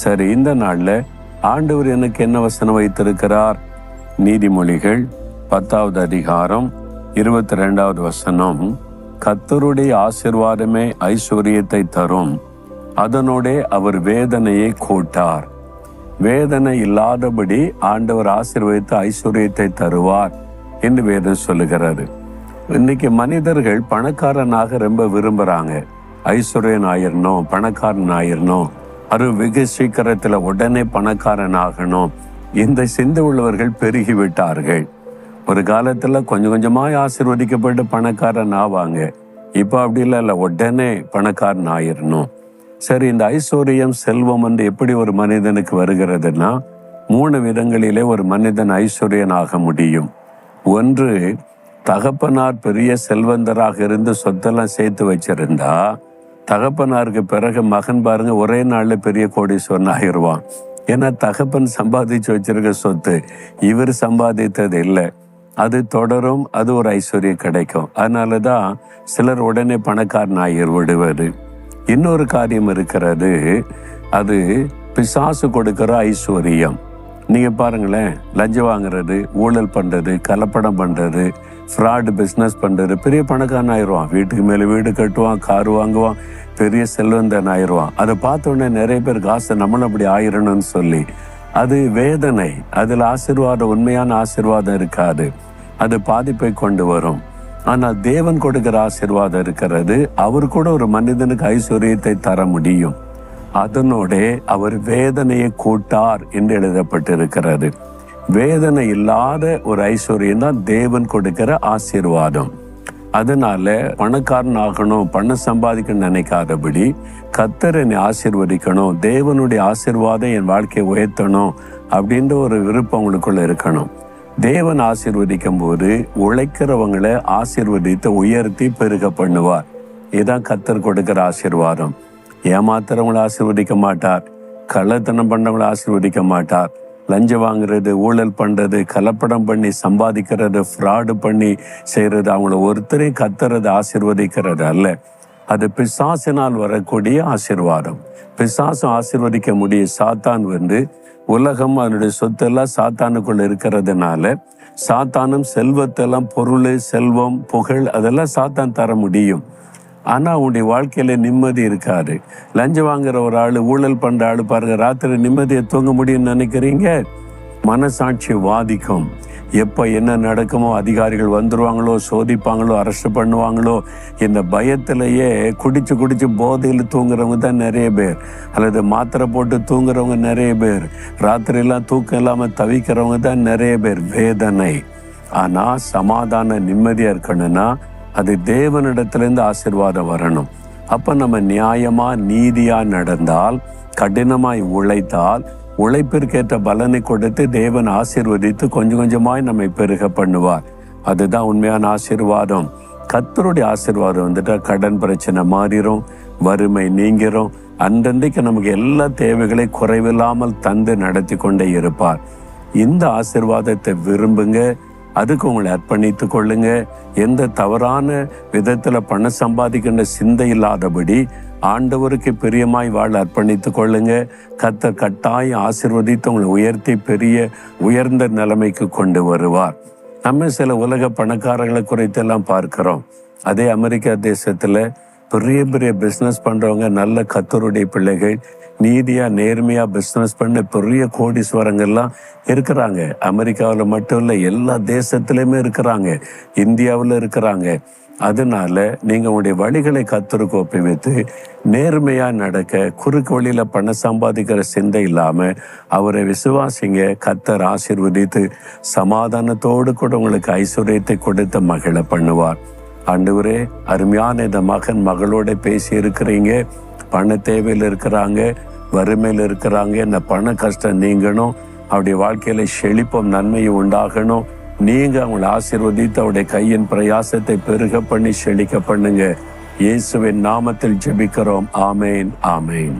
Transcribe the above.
சரி இந்த நாள்ல ஆண்டவர் எனக்கு என்ன வசனம் வைத்திருக்கிறார்? நீதிமொழிகள் பத்தாவது அதிகாரம் இருபத்தி ரெண்டாவது வசனம். கத்தருடைய ஆசிர்வாதமே ஐஸ்வர்யத்தை தரும். அதனோடே அவர் வேதனையை கூட்டார். வேதனை இல்லாதபடி ஆண்டவர் ஆசிர்வதித்து ஐஸ்வர்யத்தை தருவார் என்று வேதம் சொல்லுகிறாரு இன்னைக்கு மனிதர்கள் பணக்காரனாக ரொம்ப விரும்புறாங்க. ஐஸ்வர்யன் ஆயிரணும் பணக்காரன் ஆயிரணும். அது வெகு சீக்கிரத்தில் உடனே பணக்காரன் ஆகணும் இந்த சிந்தை உள்ளவர்கள் பெருகிவிட்டார்கள். ஒரு காலத்தில் கொஞ்சம் கொஞ்சமாக ஆசிர்வதிக்கப்பட்டு பணக்காரன் ஆவாங்க. இப்போ அப்படி இல்லை இல்லை உடனே பணக்காரன் ஆயிடணும் சரி இந்த ஐஸ்வர்யம் செல்வம் வந்து எப்படி ஒரு மனிதனுக்கு வருகிறதுனா மூணு விதங்களிலே ஒரு மனிதன் ஐஸ்வர்யன் ஆக முடியும். ஒன்று தகப்பனார் பெரிய செல்வந்தராக இருந்து சொத்தெல்லாம் சேர்த்து வச்சிருந்தா தகப்பனாருக்கு பிறகு மகன் பாருங்க ஒரே நாள்ல பெரிய கோடீஸ்வரன் ஆகிருவான். ஏன்னா தகப்பன் சம்பாதிச்சு வச்சிருக்க சொத்து இவர் சம்பாதித்தது இல்லை. அது தொடரும் அது ஒரு ஐஸ்வர்யம் கிடைக்கும். அதனாலதான் சிலர் உடனே பணக்காரன் ஆகிர் விடுவது. இன்னொரு காரியம் இருக்கிறது அது பிசாசு கொடுக்கிற ஐஸ்வர்யம். நீங்க பாருங்களேன் லஞ்சம் வாங்குறது ஊழல் பண்றது கலப்படம் பண்றது ஃப்ராடு பிஸ்னஸ் பண்றது. பெரிய பணக்காரன் ஆயிடுவான். வீட்டுக்கு மேல வீடு கட்டுவான் கார் வாங்குவான் பெரிய செல்வந்தன் ஆயிடுவான். அதை பார்த்த உடனே நிறைய பேர் காசை நம்மளும் அப்படி ஆயிரணும்னு சொல்லி. அது வேதனை. அதில் ஆசீர்வாதம் உண்மையான ஆசீர்வாதம் இருக்காது. அது பாதிப்பை கொண்டு வரும். ஆனால் தேவன் கொடுக்கிற ஆசிர்வாதம் இருக்கிறது. அவர் கூட ஒரு மனிதனுக்கு ஐஸ்வர்யத்தை தர முடியும். அதனோட அவர் வேதனையை கூட்டார் என்று எழுதப்பட்டிருக்கிறது. வேதனை இல்லாத ஒரு ஐஸ்வர்யம் தான் தேவன் கொடுக்கிற ஆசீர்வாதம். அதனால பணக்காரன் ஆகணும் பணம் சம்பாதிக்கணும்னு நினைக்காதபடி கத்தர் என்னை ஆசிர்வதிக்கணும் தேவனுடைய ஆசீர்வாதம் என் வாழ்க்கையை உயர்த்தணும் அப்படின்ற ஒரு விருப்பம் உங்களுக்குள்ள இருக்கணும். தேவன் ஆசிர்வதிக்கும் போது உழைக்கிறவங்களை ஆசிர்வதித்து உயர்த்தி பெருக பண்ணுவார். இதுதான் கத்தர் கொடுக்கிற ஆசிர்வாதம். ஏமாத்துறவங்களை ஆசிர்வதிக்க மாட்டார். கள்ளத்தனம் பண்ணவங்களை ஆசிர்வதிக்க மாட்டார். லஞ்சம் வாங்குறது ஊழல் பண்றது கலப்படம் பண்ணி சம்பாதிக்கிறது ஃப்ராடு பண்ணி செய்யறது அவங்கள ஒருத்தரையும் கத்துறது ஆசிர்வதிக்கிறது அல்ல. அது பிசாசினால் வரக்கூடிய ஆசிர்வாதம். பிசாசம் ஆசிர்வதிக்க முடிய சாத்தான் வந்து உலகம் அதனுடைய சொத்தெல்லாம் சாத்தானுக்குள்ள இருக்கிறதுனால சாத்தானும் செல்வத்தெல்லாம் பொருள் செல்வம் புகழ் அதெல்லாம் சாத்தான் தர முடியும். ஆனால் உன்னுடைய வாழ்க்கையில் நிம்மதி இருக்காது. லஞ்சம் வாங்குற ஒரு ஆள் ஊழல் பண்ணுற ஆள் பாருங்கள் ராத்திரி நிம்மதியை தூங்க முடியும்னு நினைக்கிறீங்க? மனசாட்சி வாதிக்கும். எப்போ என்ன நடக்குமோ அதிகாரிகள் வந்துடுவாங்களோ சோதிப்பாங்களோ அரெஸ்ட் பண்ணுவாங்களோ இந்த பயத்திலேயே குடிச்சு குடிச்சு போதையில் தூங்குறவங்க தான் நிறைய பேர். அல்லது மாத்திரை போட்டு தூங்குறவங்க நிறைய பேர். ராத்திரியெல்லாம் தூக்கம் இல்லாமல் தவிக்கிறவங்க தான் நிறைய பேர். வேதனை. ஆனால் சமாதான நிம்மதியாக இருக்கணும்னா அது தேவனிடத்திலிருந்து ஆசிர்வாதம் வரணும். அப்ப நம்ம நியாயமா நீதியா நடந்தால் கடினமாய் உழைத்தால் உழைப்பிற்கேற்ற பலனை கொடுத்து தேவன் ஆசிர்வதித்து கொஞ்சம் கொஞ்சமாய் நம்மை பெருக பண்ணுவார். அதுதான் உண்மையான ஆசிர்வாதம். கத்தருடைய ஆசீர்வாதம் வந்துட்டா கடன் பிரச்சனை மாறிடும் வறுமை நீங்கிரும். அந்தந்தைக்கு நமக்கு எல்லா தேவைகளை குறைவில்லாமல் தந்து நடத்தி கொண்டே இருப்பார். இந்த ஆசீர்வாதத்தை விரும்புங்க. அதுக்கு உங்களை அர்ப்பணித்து கொள்ளுங்க. எந்த தவறான விதத்துல பணம் சம்பாதிக்கின்ற சிந்தை இல்லாதபடி ஆண்டவருக்கு பிரியமாய் வாழ அர்ப்பணித்து கொள்ளுங்க. கத்த கட்டாயம் ஆசிர்வதித்து உங்களை உயர்த்தி பெரிய உயர்ந்த நிலைமைக்கு கொண்டு வருவார். நம்ம சில உலக பணக்காரங்களை குறித்தெல்லாம் பார்க்கிறோம். அதே அமெரிக்கா தேசத்துல பெரிய பெரிய பிஸ்னஸ் பண்றவங்க நல்ல கத்தருடைய பிள்ளைகள் நீதியா நேர்மையா பிஸ்னஸ் பண்ண பெரிய கோடீஸ்வரங்கள்லாம் இருக்கிறாங்க. அமெரிக்காவில் மட்டும் இல்லை எல்லா தேசத்திலையுமே இருக்கிறாங்க. இந்தியாவில் இருக்கிறாங்க. அதனால நீங்க உங்களுடைய வழிகளை கத்தருக்கு ஒப்புவித்து நேர்மையா நடக்க குறுக்கு வழியில பணம் சம்பாதிக்கிற சிந்தை இல்லாம அவரை விசுவாசிங்க கத்தர் ஆசிர்வதித்து சமாதானத்தோடு கூட உங்களுக்கு ஐஸ்வர்யத்தை கொடுத்து மகிழ பண்ணுவார். ஆண்டவரே அருமையான இந்த மகன் மகளோட பேசி இருக்கிறீங்க பண தேவையில் இருக்கிறாங்க. வறுமையில் இருக்கிறாங்க. இந்த பண கஷ்டம் நீங்கணும். அவருடைய வாழ்க்கையில செழிப்பும் நன்மையும் உண்டாகணும். நீங்க அவங்களை ஆசீர்வதித்து அவருடைய கையின் பிரயாசத்தை பெருக பண்ணி செழிக்க பண்ணுங்க. இயேசுவின் நாமத்தில் ஜெபிக்கிறோம். ஆமேன் ஆமேன்.